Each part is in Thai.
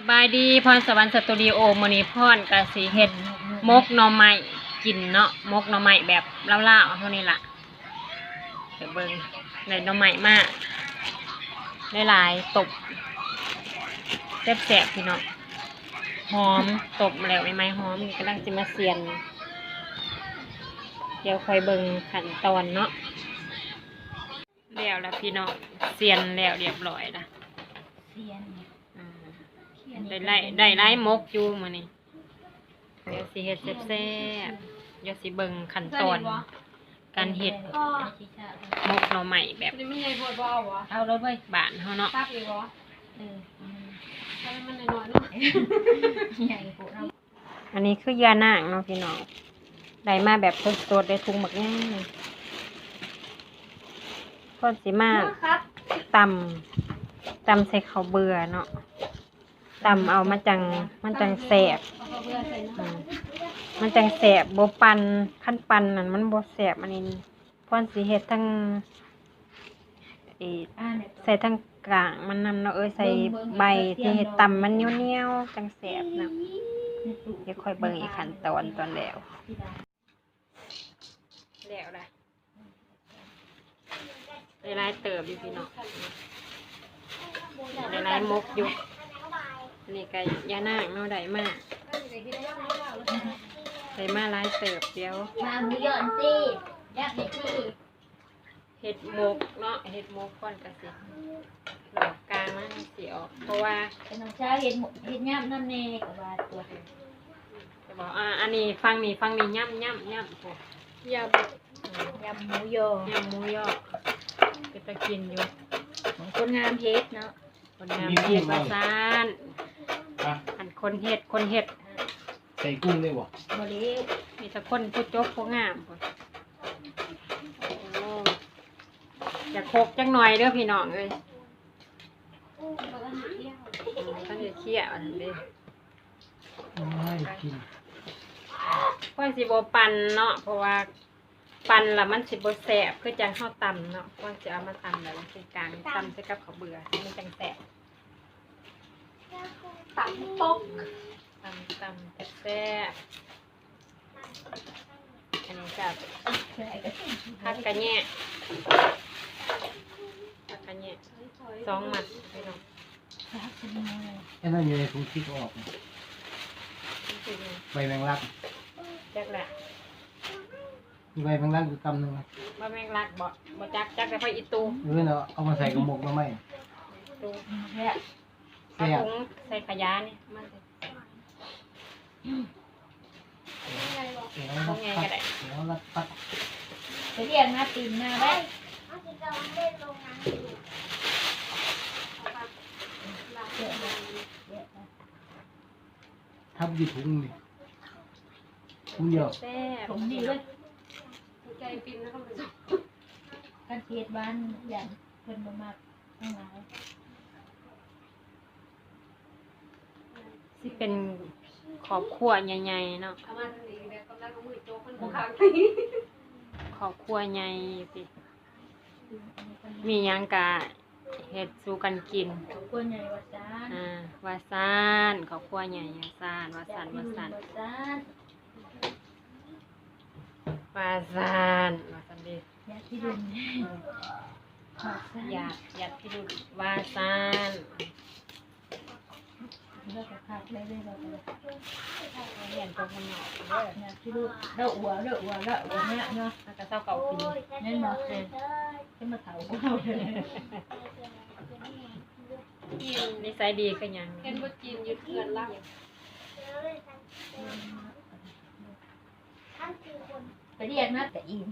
สบายดีพรสวรรค์สตูดิโอมอนีพรก็สิเฮ็ดมกหน่อไม้กินเนาะมกหน่อไม้แบบเล่าๆเท่านี้ละเดี๋ยวเบิ่งได้หน่อไม้มากหลายๆตบแซ่บๆพี่น้องหอมตบแล้วไม้หอมนี่กำลังสิมาเสียน เดี๋ยวคอยเบิ่งขั้นตอนเนาะแล้วล้วพี่น้องเสียนแล้วเรียบร้อยละเซียน ได้ไล่ได้ไล่มกอยู่มื้อนี้เดี๋ยวสิเฮ็ดแซ่บๆเดี๋ยวสิเบิ่งขั้นตอน การเฮ็ดมกหน่อใหม่แบบจะมีไอ้บวชบ่เอาวะเอารถไว้บ้านเฮาเนาะตักอีกวะเออทำให้มันน้อยๆเนาะใหญ่โปเราอันนี้คือยานางเนาะพี่น้องได้มาแบบสดๆได้ถุงบักย่างก็สิมาครับ ตำตำใส่ข้าวเบื่อเนาะ ตำเอามาจังมันจังแสบอืมมันจังแสบโบปันขั้นปันนั่นมันโบแสบอันนี้พอนสิเฮ็ดทั้งเออใส่ทั้งกลางมันนำเนาะเอ้ยใส่ใบที่เฮ็ดตำมันเหนียวๆจังแสบนะเดี๋ยวค่อยเบิ่งอีกขั้นตอนตอนแล้วแล้วได้ได้หลาเติบอยู่พี่น้องได้หลายมกอยู่ อันนี้ก็ยานางเนาะได้มากได้มาหลายเติบเดียวมาหมูหย่อนสิยักษ์เด็กที่เห็ดหมกเนาะเห็ดหมกก่อนกะสิหลอกกลางมันสิออกเพราะว่าเป็นน้องชายเห็นหมูเห็นย่ำนั่นเน่กับว่าตัวจะบอกอ่าอันนี้ฟังนี่ฟังนี่ย่ำย่ำย่ำโอ้ยายำหมูยอย่ำหมูยอเป็นตะกินอยู่ของคนงามเฮ็ดเนาะ คนงามเห็ดมาซานอะอันคนเห็ดคนเห็ดใส่กุ้งได้บ่บริวมีแต่คนผู้จบผู้งามพุ่นโอ้จะโคกจังหน่อยเด้อพี่น้องเอ้ยอืมต้องจะเคี่ยวอันนี้เด้อไม่กิน ค่อยสิบปันเนาะเพราะว่า ปันละมันสิบแสบคือจังข้าวตำเนาะค่อยจะเอามาตำแล้วมันเป็นกลางตำใส่กับข้าวเบื่อมันจังแสบตักปกตำตำแซ่บอันนี้กับใช่ก็ผักกระแยะผักกระแยะสองหมัดพี่น้องครับเป็นยังไงไอ้นั่นอยู่ในถุงที่เขาออกนี่คือใบแมงลักแจ็คแหละมี ใบแมงลักอยู่กำหนึ่งนะบ่แม่งรักบ่บ่จักจักแต่พออีตูเออเนาะเอามาใส่กระหมกมาไหมตูเนี่ยเอาแซ่บถุงใส่ขยะนี่มาใส่เดี๋ยวรักปัดเดี๋ยวรักปัดไปเรียกมาตีนมาได้ทับอยู่ถุงนี่ถุงเดียวแซ่บ ผมดีเลย ใจปินแล้วก็ไปส่งการเทียดบ้านอย่างเพิ่นบ่มากทั้งหลายสิเป็นครอบครัวใหญ่ๆเนาะเอามาทางนี้แล้วก็แล้วก็มือโจ๊กคนบุกข้างที่ครอบครัวใหญ่สิมีหยังกะเฮ็ดสู่กันกินขอบคุณใหญ่วัดจานอ่าว่าซ่านครอบครัวใหญ่ว่าซ่านว่าซ่านว่าซ่าน วัดจานว่าซ่านว่าซ่านดิอยากที่ดุนวัดจานอยากอยากที่ดูว่าซ่านเลิกกับขาดเลยเลยเราเลยเรียนตัวคนหนอกเด้ออยากที่ดุเด้ออัวเด้ออัวเด้ออัวเนี่ยเนาะแล้วก็เจ้าเก่าปีนั่นเนาะขึ้นมาเถาเราเลยกินนิสัยดีก็ยังเห็นว่ากินยึดเกินล่าง ไปเรียกนะแต่อิ่ม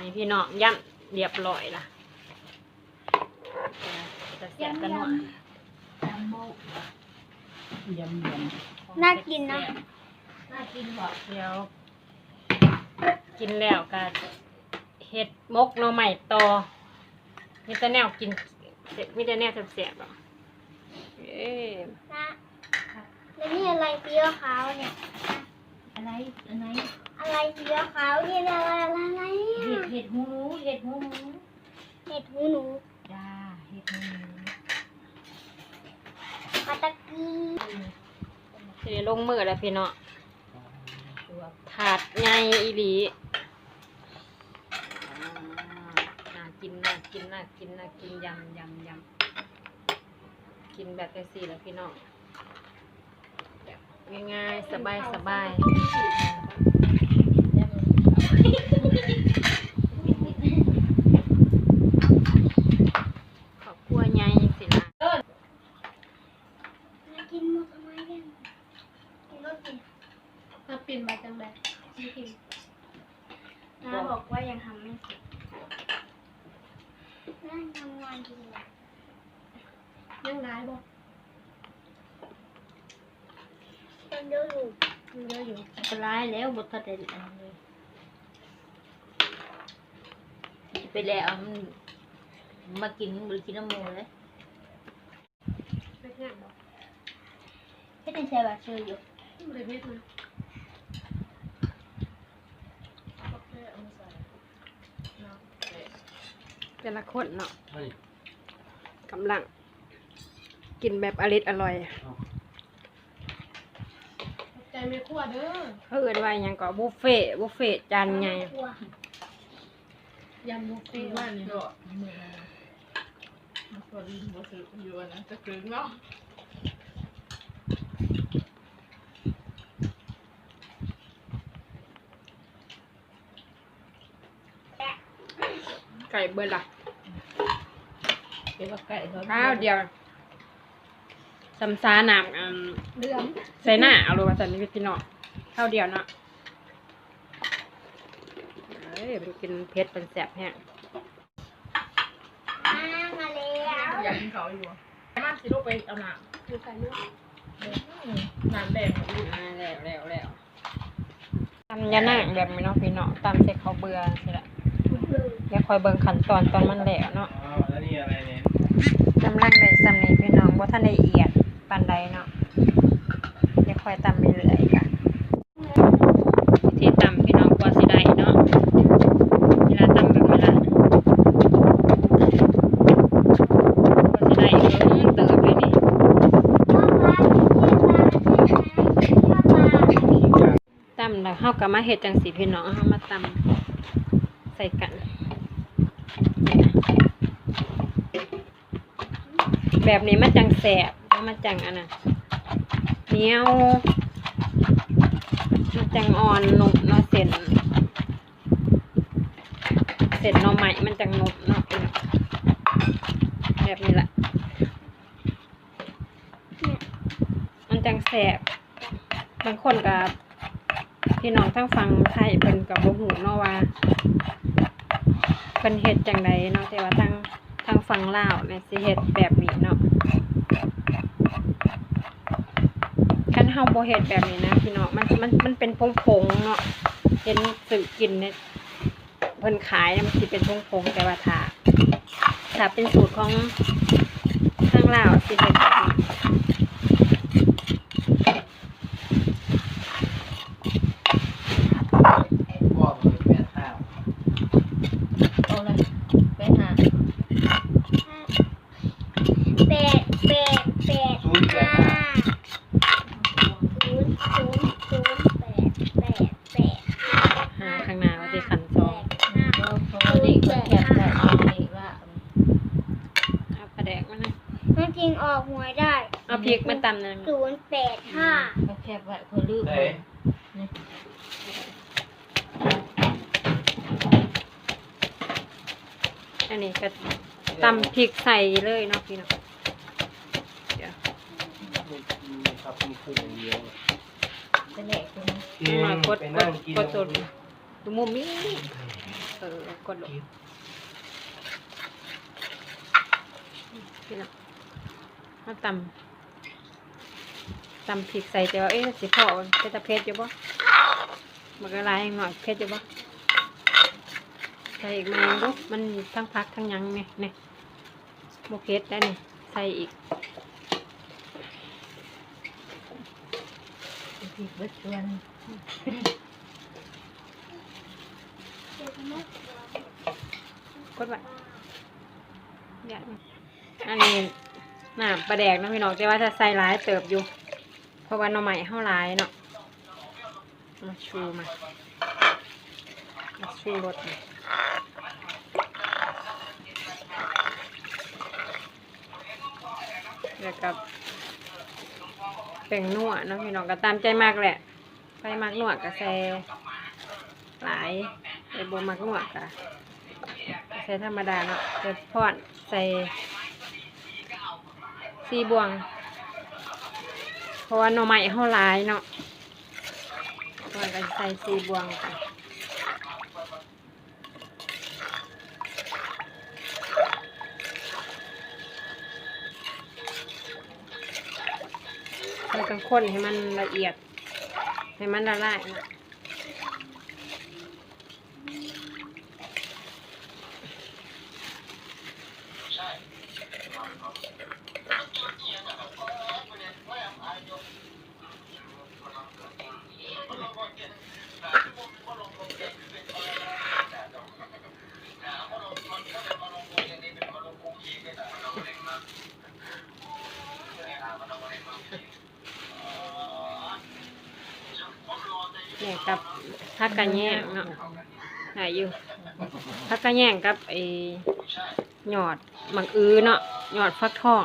นี่พี่น้องย่ำเรียบร้อยล่ะจะเสียบกันหน่อยจำโมยำยน่ากินนะ น่ากินบอกเดี๋ยว กินแล้วก็เห็ดมกหน่อใหม่ต่อมีแต่แนวกินเสร็จมีแต่แนวเสียบๆหรอกเอ้ยนะแล้วนี่อะไรสีขาวๆเนี่ย อะไรอะไรอะไรสีขาวๆนี่อะไรอะไรอะไรเห็เนี่ยดเห็ดหูหนูเห็ดหูหนูเห็ดหูหนูจ้าเห็ดหูหนูขปาตะกีสิได้ลงมือแล้วพี่เนาะถาดใหญ่อีหลีอ่าน่ากินน่ากินน่ากินน่ากินยำยำยำกินแบบจังซี่แหล้วพี่น้องแบบ ง่ายๆสบายสบายขอบครัวใหญ่สิล่ะ มากินหมกทำไมกันกินรถกิน ถ้าปินมาจังไดจีกิน น้าบอกว่ายังทำไม่เสร็จนั่งทำงานดีกว่า ยังได้บ่ ยังเยอะอยู่ ยังเยอะอยู่ ปลาย แล้วบททัดเด่นอันเลยไปแล้วมันมากินบริกินน้ำมูเลยเล็กง่ายบ่ให้เป็นแช่แบบชื่ออยู่บ่ได้เม็ดนะแต่ละคนเนาะเฮ้ยกำลัง กินแบบอริดอร่อยใจ ไม่คั่วเด้อเขาเอิ้นว่าหยังก็บุฟเฟ่ต์บุฟเฟ่ต์จานใหญ่ครัวยำบุฟเฟ่ปีต์ว่านี่ก็เหมือนกันมันก็ริมบ่ซื้ออยู่อันนะจะกึ่งเนาะไก่เบิดล่ะเดี๋ยวว่าไก่เขา ข้าวเดียว สำซาน้ำอันเดือมใส่หน้าเอาลงมาใส่ในพี่น้องข้าวเดียวเนาะเอ้ยมันกินเผ็ดเป็นแสบแห้งมามาแล้วอยากกินเขาอยู่อะมาสิลูกไปเอาหนังอยู่ไก่เนาะหนังแดงอยู่อ่าแล้วแล้วแล้วตำยานั่งแบบนี้เนาะพี่น้องตำใส่ข้าวเบื่อสิละเดี๋ยวคอยเบิ่งขั้นตอนตอนมันแล้วเนาะอ้าวแล้วนี่อะไรเนี่ยกำลังได้สำนี้พี่น้องว่าท่านละเอียด ปานใดเนาะเดี๋ยวคอยตำไปเรื่อยกันวิธีตำพี่น้องกว่าสิได้เนาะเวลาตำแบบเวลาก็สิได้เบิ่งเติบเลยนี่พ่อพาไปเที่ยวร้านใช่ไหมาตำแล้วเฮาก็มาเฮ็ดจังสีพี่น้องเฮามาตำใส่กันแบบนี้มันจังแสบ มันจังอันน่ะเหนียวมันจังอ่อนนุ่มเนาะเส้นเส้นหน่อไม้มันจังนุ่มเนาะพี่น้องแบบนี้แหละมันจังแสบบางคนกับพี่น้องทั้งฟังไทยเพิ่นกับบ่ฮู้เนาะว่าเพิ่นเฮ็ดจังไดเนาะแต่ว่าทางทางฝั่งลาวเนี่ยสิเฮ็ดแบบนี้เนาะ เฮาบ่เห็ดแบบนี้นะพี่น้องมันมันมันเป็นพงพงเนาะเห็นสื่อกินเนี่ยเพิ่นขายมันสิเป็นพงพงแต่ว่าถ้าถ้าเป็นสูตรของทางลาวสิเฮ็ดแบบนี้ พ่อเลยแปดข้าว เอาเลยไปหา แปดแปดแปด ศูนย์แป ห้า ดห้า ศูนย์ศูนย์ศูนย์แปดแปดแปด หาข้างหน้าว่าสิขันซอง ห้า เราพอดีก็แคบแต่เอาดีว่า เอาปลาแดกมานะ นั่นจ ริงออกหวยได้เอาพริกมาตำหนึงศูนย์แปดห้าก็แคบไว้พอลืมเฮ้ยอันนี้ก็ตำพริกใส่เลยเนาะพี่เนาะเดี๋ยวครับมีคืออย่างเดียวไปแหลกตรงนี้น้องหน่อยกดไปกนั่ดงกินกดตัวดูมุมนี้เออกดลงพี่เนาะ เอาตำตำพริกใส่แต่ว่าเอ๊ะสิพอเป็นตะเพ็ดอยู่ปะมันก็ลายหน่อยเพ็ดอยู่ปะใส่อีกไหมลูกมันทั้งพักทั้งหยังเนี่ยเนี่ยโบเพ็ดได้นี่ใส่อีกผิดเบิดชวนกกดไว้เนี่ยอันนี้ น้ำปลาแดกนะพี่น้องแต่ว่าถ้าใส่หลายเติบอยู่ เพราะว่าหน่อไม้เฮาหลายเนาะมาชูมามาชูรสมาแล้วกับแป้งนวเนะพี่น้องก็ตามใจมากแหละไปมักนัวก็ใส่หลายไปบ่มักนัวก็ใส่ธรรมดาเนาะจะพอดใส่ ซีบวง เพราะว่าหน่อไม้เฮาหลายเนาะก่อนกันใส่ซีบวงกันมันต้องข้นให้มันละเอียด ให้มันละลายนะเนี่ยกับ ผักกระแยงเนาะหายอยู่ผักกระแยงกับไอ้หยอดมังอื้อเนาะหยอดฟักทอง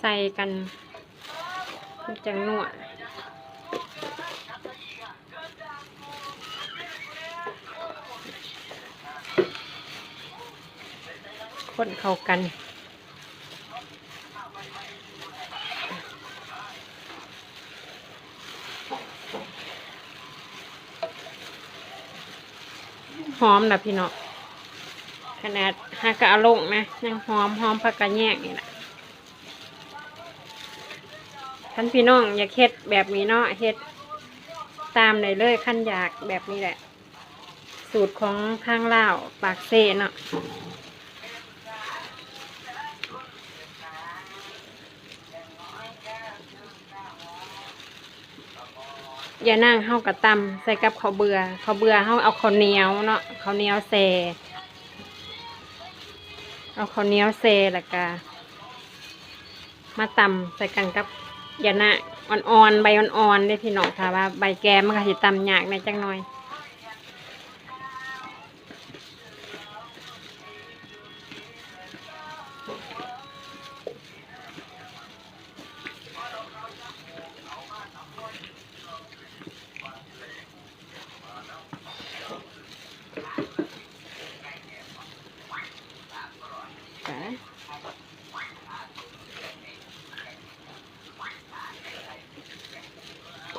ใส่กันมันจังนัวคนเข้ากัน หอมนะพี่เนาะขนาดหากะลงนะยังหอมหอมผักกระแยกนี่แหละท่านพี่น้องอยากเฮ็ดแบบนี้เนาะเฮ็ดตามเลยเลยขั้นอยากแบบนี้แหละ สูตรของทางลาวปากเซเนาะ ยานั่งเฮากระตำใส่กับข้าวเบื่อข้าวเบื่อเฮาเอาข้าวเหนียวเนาะข้าวเหนียวแซ่เอาข้าวเหนียวแซ่แล้วก็มาตำใส่กันกับยานะอ่อนๆใบอ่อนๆได้พี่น้องค่ะว่าใบแกมมันก็สิตำยากในจังหน่อย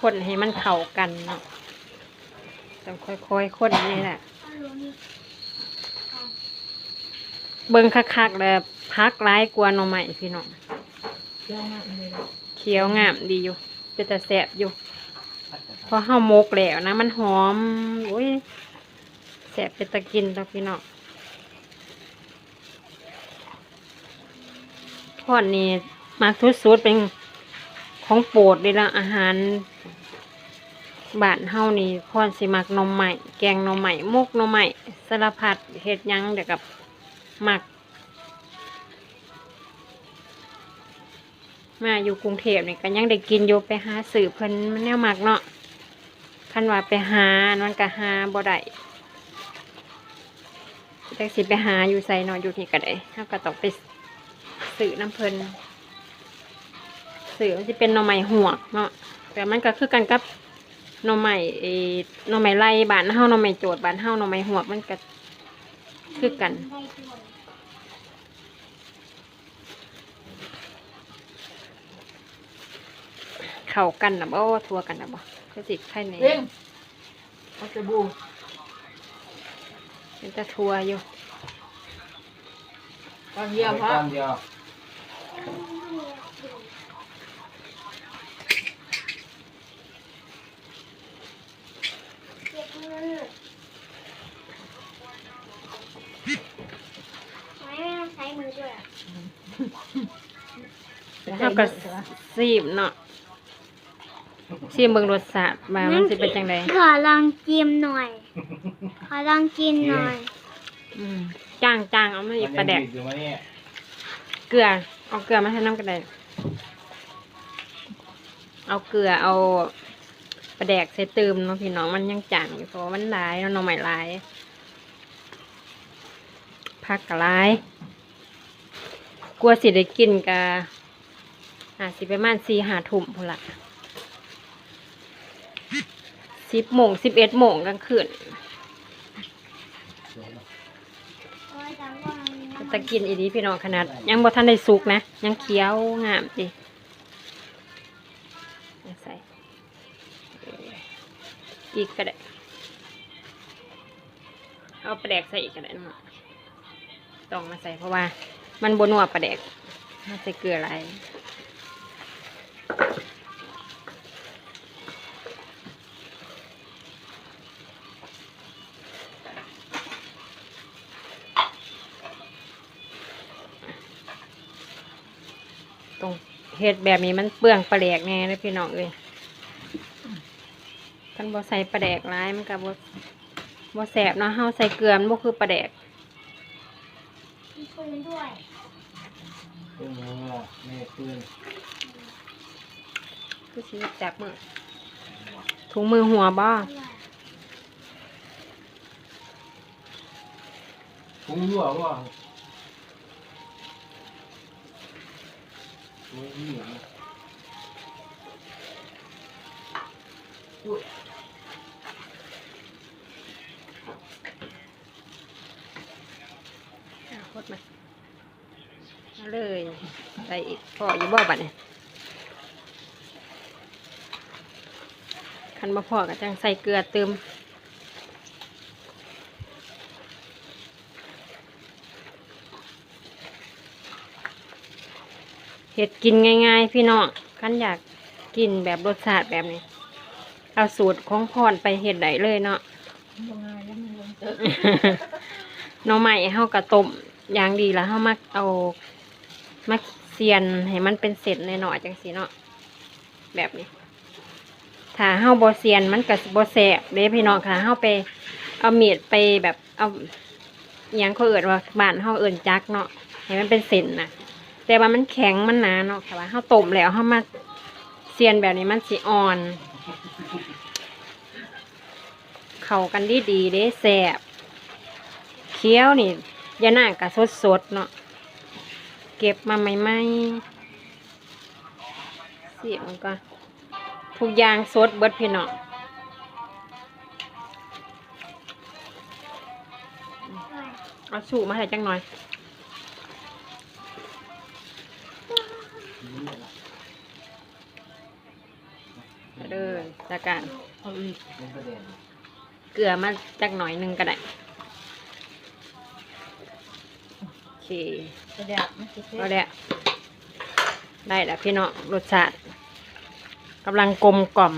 คนให้มันเข้ากันเนาะต้องค่อยๆคนนี่แหละเบิ่งคักๆแล้วพักร้ายกว่าหน่อใหม่พี่น้องเยอะมาะเขียวงามดีอยู่เป็นแต่แสบอยู่พอเฮาหมกแล้วนะ มันหอมโอ้ยแสบเป็นตะกินแล้วพี่น้องทอดนี่มากทุดสุดเป็นของโปรดเลยละอาหาร บ้านเฮานี่พอนสิมักนมใหม่แกงนมใหม่มุกนมใหม่สารพัดเฮ็ดยังเดี๋ยวกับหมัก มาอยู่กรุงเทพนี่ก็ยังได้กินอยู่ไปหาสื่อเพิ่นมันแนวมักเนาะคันว่าไปหามันก็หาบ่ได้แต่สิไปหาอยู่ไสเนาะอยู่ที่ก็ได้เฮาก็ต้องไปสื่อน้ำเพิ่นสื่อมันสิเป็นน่อไม้หวเนาะแต่มันก็คือกันกับ หน่อไม้เออหน่อไม้ไล่บ้านเฮาหน่อไม้โจดบ้านเฮาหน่อไม้หวกมันก็คือกัน เข้ากันนะบ่ทัวกันนะบ่ก็สิไข่ในเร่งเอาสบู่เป็นตะทัวอยู่ตอนเยี่ยมฮะก้อนเดียว เก็บเงินทำ ไมไม่ต้องใช้มือด้วยอะแล้วเฮาก็ซีบเนาะซีบเบิ่งรสชาติว่ามันสิเป็นจังไดขอลองจิ้มหน่อย ขอลองกินหน่อย อืมจ้างจ้างเอามาอีกประแดกมันยังอยู่มาเนี่ยเกลือ เอาเกลือมาให้น้ำกระไดเอาเกลือ เอา ปลาแดกใส่เติมเนาะพี่น้องมันยังจางอยู่เพราะมันลายเนาะหน่อไม้หลายผักกะลายกลัวสิได้กินกะอาจสิประมาณสี่หาทุ่มพุ่นละสิบโมงสิบเอ็ดโมงกลางคืนโอ้ยจังว่ามันมีน้ำตะกินอีดีพี่น้องขนาด ยังบ่ทันได้สุกนะ ยังเคี้ยวงามจิ อีกก็ได้ เอาปลาแดกใส่อีกก็ได้นะต้องมาใส่เพราะว่า มันบนัวปลาแดกมาใส่เกลืออะไรตรงเฮ็ดแบบนี้มันเปลืองปลาแดกแน่เลยพี่น้องเอ้ย บ่ใส่ปลาแดกร้ายมันก็บ่บ่แสบเนาะเฮาใส่เกลือมันบ่คือปลาแดกมีปืนด้วยปืนหัวแม่ปืนคือสิจับมือถุงมือหัวบ่อร่อยผมรั่วว่าโอ้ยนี่นะ อะพดมา เอาเลยใส่อีกพออยู่บ่บัดเนี่ยคันบ่พอก็จังใส่เกลือเติมเห็ดกินง่ายๆ พี่น้องคันอยากกินแบบรสชาติแบบนี้ เอาสูตรของพรไปเห็ดได้เลยเนาะบ่ง่ายแล้วมันลงเตอะหน่อไม้เฮากระต้มอย่างดีแล้วเฮามักเอา มักเซียนให้มันเป็นเศษหน่อยๆจังสีเนาะแบบนี้ ถ้าเฮาบ่เซียนมันก็สิบ่แซ่บเด้พี่น้องค่ะเฮาไป เอาเมีดไปแบบเอาอยังเขาเอิ้นว่าบ้านเฮาเอิ้นจักเนาะให้มันเป็นเส้นน่ะแต่ว่ามันแข็งมันหนาเนาะค่ว่าเฮาต้มแล้วเฮามาเซียนแบบนี้มันสิอ่อน เข้ากันดีดีเด้แซ่บเคี้ยวนี่ยาหน้ากะสดสดๆเนาะ เก็บมาใหม่ๆเสียงก็ทุกอย่างสดเบิดพี่นาะอร่อยเอาสูมาให้จังหน่อยเด้อจากการเกลือมาจักหน่อยหนึงก็ได้ โอเคกระดาษมันสิเผ็ก็ดแล้วได้แล้วพี่เนาะรสชาติกำลังกลมกล่อม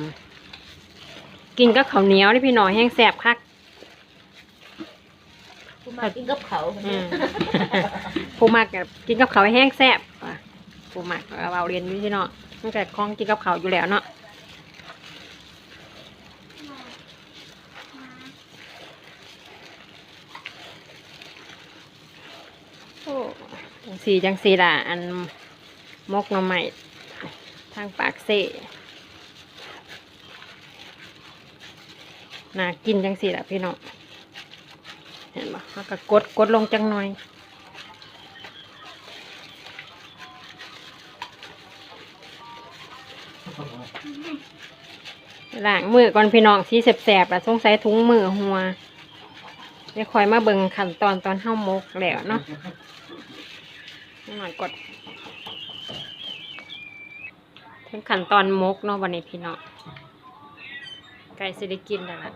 กินกับข้าวเหนียวนี่พี่น้องแห้งแสบคักกูมากินกับเขาวอืมผู้มักกับกินกับเขาวให้แห้งแซ่บว่ะผู้มักเอาเอาเรียนอยู่ที่เนาะตั้งแต่คล้องกินกับเขาวอยู่แล้วเนาะโอ้จัง สีจังสีล่ะ อันมกหน่อไม้ทางปากเซ่น่ากินจังสีล่ะพี่น้องเห็นปะแล้วก็กดกดลงจังหน่อยล้างมือก่อนพี่น้องสีแสบๆอะสงสัยถุงมือหัวเดี๋ยวคอยมาเบิ่งขั้นตอนตอนเฮ้ามกแล้วเนาะ หน่อยกดถึงขั้นตอนมกเนาะวันนี้พี่เน้องไก่สิได้กินแล้วล่ะ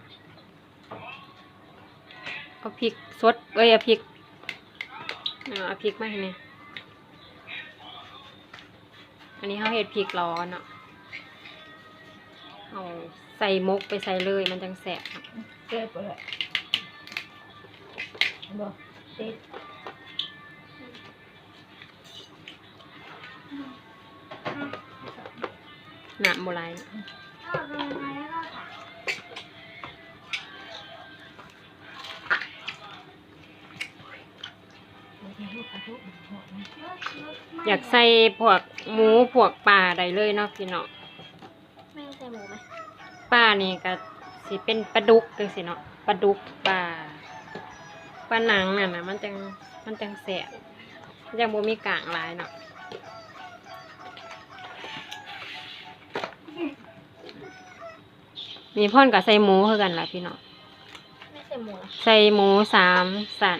เอาพริกสดเอ้ยเอาพริกเอาพริกมาให้เนี่ยอันนี้เขาเห็ดพริกร้อนเนาะเอาใส่มกไปใส่เลยมันจังแสบครับเก็บไปเลยบ่ติด หนามโบราณอาไปไว้แล้วก็ค่ะมันจะรูดอยากใส่พวกหมูพวกปลาได้เลยเนาะพี่น้องแม่ใส่หมูไหมปลานี่ก็สิเป็นปลาดุกจังสิเนาะปลาดุกปลาปลาหนังน่ะนะมันจังมันจังแสบมันจังบ่มีกลางลายเนาะ มีพ่อนกับใส่หมูคือกันล่ะพี่น้องไม่ใส่หมูนะใส่หมูสามสัน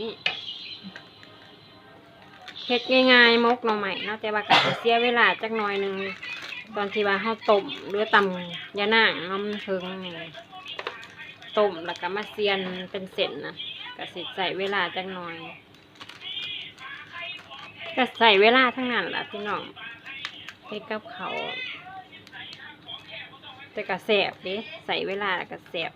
นี่เฮ็ดง่ายๆมกหน่อใหม่เนาะแต่ว่าก็สิเสียเวลาจักหน่อยหนึงตอนที่ว่าเฮาต้มหรือตำยานางเน้ำเพิงนี่ต้มแล้วก็มาเสียนเป็นเส้นนะก็สิใส่เวลาจักหน่อย ก็ใส่เวลาทั้งนั้นแหละพี่น้องเฮ็ดกับเขาแต่กระแสบเด้ใส่เวลากระแสบ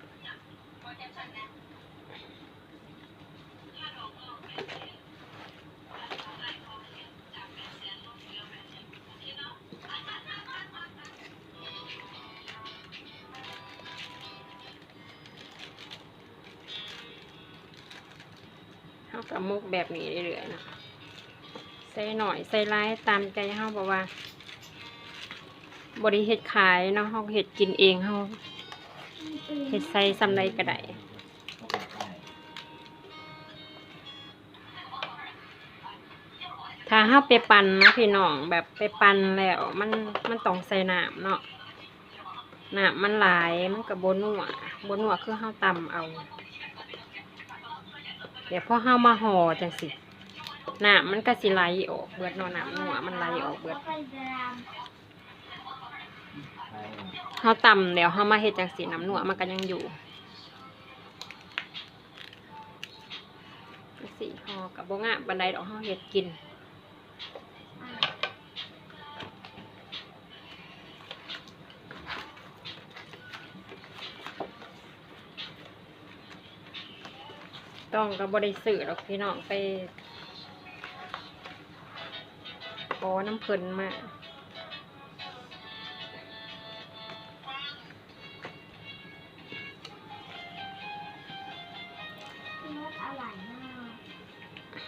เฮากับมุกแบบนี้เรื่อยๆนะ ใส่หน่อยใส่ร้ายตามใจเฮาบอกว่าบริเฮ็ดขายเนาะเฮาเฮ็ดกินเองเฮาเฮ็ดใส่ซำใดก็ได้ถ้าเฮาไปปั่นเนาะพี่น้องแบบไปปั่นแล้ว มันมันต้องใส่น้ำเนาะน้ำมันหลายมันก็บ่นัวบ่นัวคือเฮาตำเอา เดี๋ยวพอเฮามาห่อจังสิ น้ำมันก็สิไหลออกเบิดเนาะน้ำนัวมันไหลออกเบิดเฮาต่ำแล้วเฮามาเฮ็ดจังสีน้ำหนัวมันก็ยังอยู่สีฮอกับบ่งามบันไดดอกเฮาเฮ็ดกินต้องก็บ่ได้ซื้อดอกพี่น้องไป อน้ำเพิ่นมาอร่อยมาก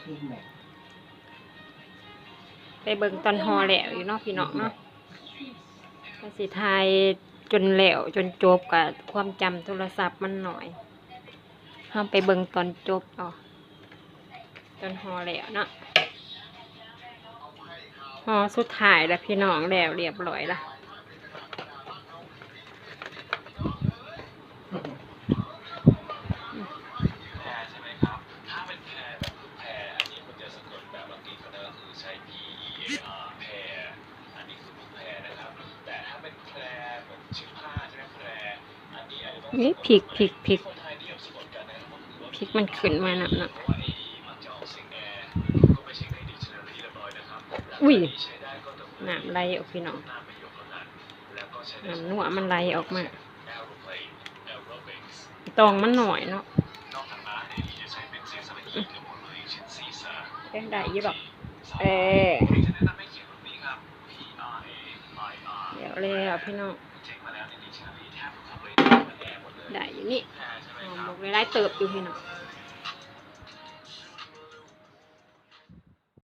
นี่แหละไปเบิ่งตอนฮอแล้วอยู่เนาะพี่น้องเนาะก็สิทายจนแล้วจนจบกับความจำโทรศัพท์มันหน่อยเฮาไปเบิ่งตอนจบเอาตอนฮอแล้วเนาะ ฮอสุดท้ายแล้วพี่น้องแล้วเรียบร้อยละนี่พริกพริกพริกพริกมันขึ้นมาหนักนะ อุ้ยน้ำไหลออกพี่น้องน้ำนัวมันไหลออกมาตองมันหน่อยเนาะเป็นได้ยี่บอกเออเดี๋ยวแล้วพี่น้องได้อยู่นี่หอมหมกไล่เติบอยู่พี่น้อง